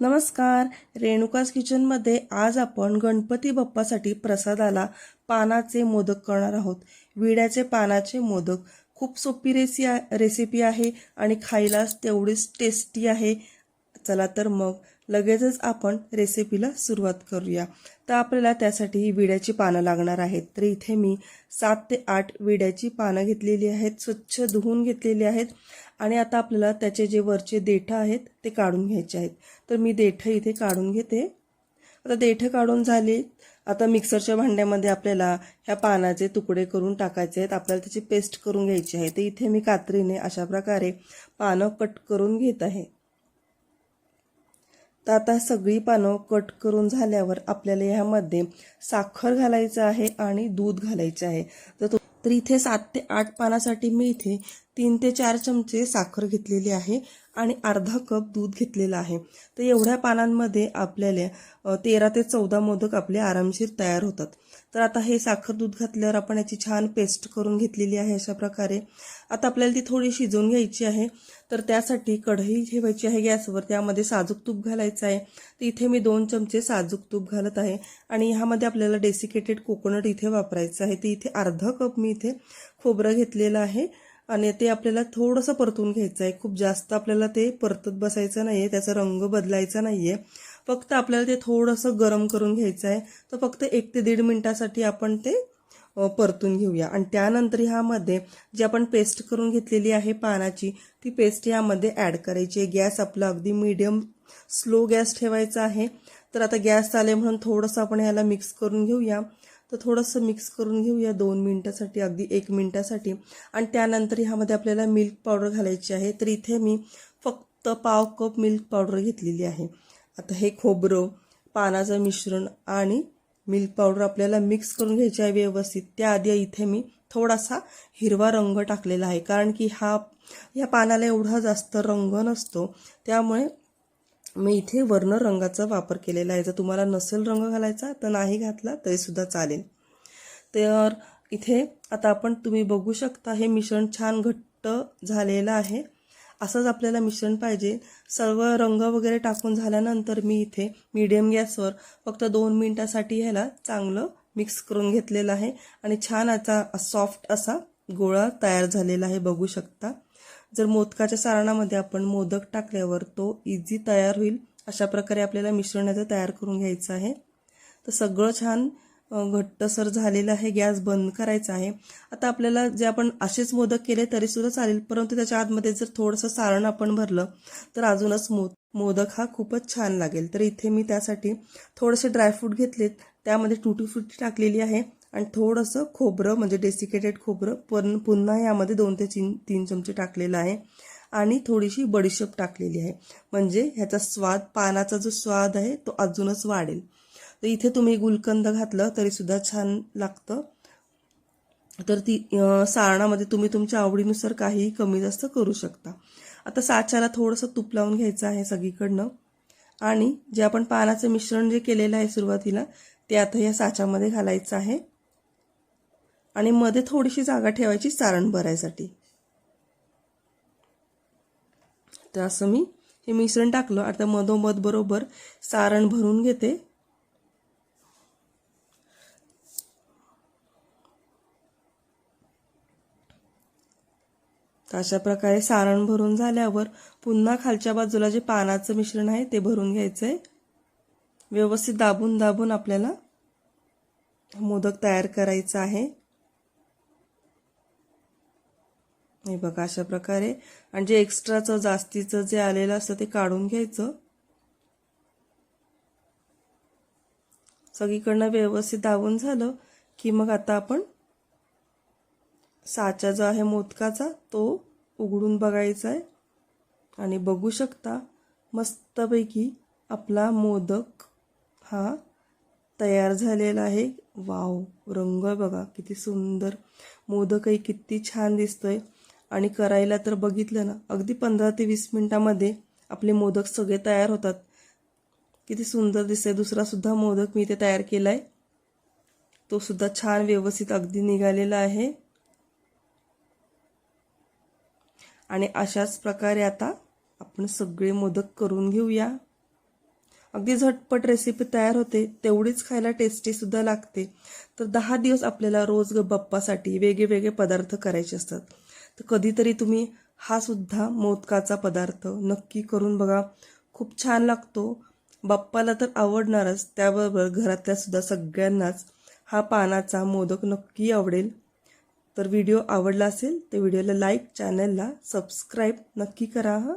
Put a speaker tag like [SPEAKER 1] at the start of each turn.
[SPEAKER 1] नमस्कार. रेणुकास किचनमध्ये आज आपण गणपती बाप्पासाठी प्रसादाला पानाचे मोदक करणार आहोत. विड्याचे पानाचे मोदक. खूप सोपी रेसि रेसिपी आहे आणि खायलाच तेवढीच टेस्टी आहे. चला तर मग लगेचच आपण रेसिपीला सुरुवात करूया. तर आपल्याला त्यासाठी विड्याची पानं लागणार आहेत. तर इथे मी सात ते आठ विड्याची पानं घेतलेली आहेत स्वच्छ धुवून घेतलेली आहेत आणि आता आपल्याला त्याचे जे वरचे देठं आहेत ते काढून घ्यायचे आहेत. तर मी देठं इथे काढून घेते. आता देठं काढून झाले. आता मिक्सरच्या भांड्यामध्ये आपल्याला ह्या पानाचे तुकडे करून टाकायचे आहेत. आपल्याला त्याची पेस्ट करून घ्यायची आहे. तर इथे मी कात्रीने अशा प्रकारे पानं कट करून घेत आहे. तर आता सगळी पानं कट करून झाल्यावर आपल्याला ह्यामध्ये साखर घालायचं आहे आणि दूध घालायचं आहे. तर तर इथे सात ते आठ पानासाठी मी इथे तीन ते चार चमचे साखर घेतलेली आहे आणि अर्धा कप दूध घेतलेलं आहे. तर एवढ्या पानांमध्ये आपल्याला तेरा ते चौदा मोदक आपले आरामशीर तयार होतात. तर आता हे साखर दूध घातल्यावर आपण याची छान पेस्ट करून घेतलेली आहे अशा प्रकारे. आता आपल्याला ती थोडी शिजवून घ्यायची आहे. तर त्यासाठी कढई ठेवायची आहे गॅसवर त्यामध्ये साजूक तूप घालायचं आहे. तर इथे मी दोन चमचे साजूक तूप घालत आहे आणि ह्यामध्ये आपल्याला डेसिकेटेड कोकोनट इथे वापरायचं आहे. तर इथे अर्धा कप मी इथे खोबरं घेतलेलं आहे आणि ते आपल्याला थोडंसं परतून घ्यायचं आहे. खूप जास्त आपल्याला ते परतत बसायचं नाही आहे त्याचा रंग बदलायचा नाही आहे फक्त आपल्याला ते थोडंसं गरम करून घ्यायचं आहे. तर फक्त एक ते दीड मिनटासाठी आपण ते परतून घेऊया. आणि त्यानंतर ह्यामध्ये जी आपण पेस्ट करून घेतलेली आहे पानाची ती पेस्ट ह्यामध्ये ॲड करायची आहे. गॅस आपला अगदी मीडियम स्लो गॅस ठेवायचा आहे. तर आता गॅस आले म्हणून थोडंसं आपण ह्याला मिक्स करून घेऊया. तर थोडंसं मिक्स करून घेऊया दोन मिनटासाठी अगदी एक मिनटासाठी. आणि त्यानंतर ह्यामध्ये आपल्याला मिल्क पावडर घालायची आहे. तर इथे मी फक्त पाव कप मिल्क पावडर घेतलेली आहे. आता हे खोबरं पानाचं मिश्रण आणि मिल्क पावडर आपल्याला मिक्स करून घ्यायची आहे व्यवस्थित. त्याआधी इथे मी थोडासा हिरवा रंग टाकलेला आहे. कारण की हा या पानाला एवढा जास्त रंग नसतो. त्यामुळे मी इथे वर्ण रंगाचा वापर केलेला आहे. जर तुम्हाला नसेल रंग घालायचा तर नाही घातला तरीसुद्धा चालेल. तर इथे आता आपण तुम्ही बघू शकता हे मिश्रण छान घट्ट झालेलं आहे. असंच आपल्याला मिश्रण पाहिजे. सर्व रंग वगैरे टाकून झाल्यानंतर मी इथे मीडियम गॅसवर फक्त दोन मिनटासाठी ह्याला चांगलं मिक्स करून घेतलेलं आहे. आणि छान असा सॉफ्ट असा गोळा तयार झालेला आहे बघू शकता. जर मोदकाच्या सारणामध्ये आपण मोदक टाकल्यावर तो इझी तयार होईल. अशा प्रकारे आपल्याला मिश्रणाचं तयार करून घ्यायचं आहे. तर सगळं छान घट्टसर झालेला आहे गॅस बंद करायचा आहे. आता आपल्याला जे आपण असेच मोदक केले तरी सुद्धा चालेल परंतु त्याच्या आतमध्ये जर थोडंसं सारण आपण भरलं तर अजूनच मो मोदक हा खूपच छान लागेल. तर इथे मी त्यासाठी थोडेसे ड्रायफ्रूट घेतलेत. त्यामध्ये टुटी फ्रुटी टाकलेली आहे आणि थोडंसं खोबरं म्हणजे डेसिकेटेड खोबरं पण पुन्हा यामध्ये दोन ते तीन तीन चमचे टाकलेलं आहे. आणि थोडीशी बडीशेप टाकलेली आहे. म्हणजे ह्याचा स्वाद पानाचा जो स्वाद आहे तो अजूनच वाढेल. तर इथे तुम्ही गुलकंद घातलं तरीसुद्धा छान लागतं. तर ती सारणामध्ये तुम्ही तुमच्या आवडीनुसार काहीही कमी जास्त करू शकता. आता साच्याला थोडंसं तूप लावून घ्यायचं आहे सगळीकडनं. आणि जे आपण पानाचं मिश्रण जे केलेलं आहे सुरुवातीला ते आता या साच्यामध्ये घालायचं आहे. आणि मध्ये थोडीशी जागा ठेवायची सारण भरायसाठी. तर असं मी हे मिश्रण टाकलं. आता मधोमध बरोबर सारण भरून घेते. तर अशा प्रकारे सारण भरून झाल्यावर पुन्हा खालच्या बाजूला जे पानाचं मिश्रण आहे ते भरून घ्यायचं आहे व्यवस्थित दाबून दाबून आपल्याला मोदक तयार करायचा आहे. हे बघा अशा प्रकारे. आणि जे एक्स्ट्राचं जास्तीचं जे आलेलं असतं ते काढून घ्यायचं. सगळीकडनं व्यवस्थित दाबून झालं की मग आता आपण साचा जो आहे मोदकाचा तो उघडून बघायचा आहे. आणि बघू शकता मस्तपैकी आपला मोदक हा तयार झालेला आहे. वाव रंग बघा किती सुंदर. मोदकही किती छान दिसतोय. आणि करायला तर बघितलं ना अगदी पंधरा ते वीस मिनटामध्ये आपले मोदक सगळे तयार होतात. किती सुंदर दिसतंय. दुसरा सुद्धा मोदक मी इथे तयार केला आहे तो सुद्धा छान व्यवस्थित अगदी निघालेला आहे. आणि अशाच प्रकारे आता आपण सगळे मोदक करून घेऊया. अगदी झटपट रेसिपी तयार होते तेवढीच खायला टेस्टी सुद्धा लागते. तर दहा दिवस आपल्याला रोज ग बाप्पासाठी वेगळे पदार्थ करायचे असतात. तर कधीतरी तुम्ही हा सुद्धा मोदकाचा पदार्थ नक्की करून बघा. खूप छान लागतो. बाप्पाला तर आवडणारच त्याबरोबर घरातल्या सुद्धा सगळ्यांनाच हा पानाचा मोदक नक्की आवडेल. तर व्हिडिओ आवडला असेल तर व्हिडिओला लाईक चॅनलला सबस्क्राईब नक्की करा हा.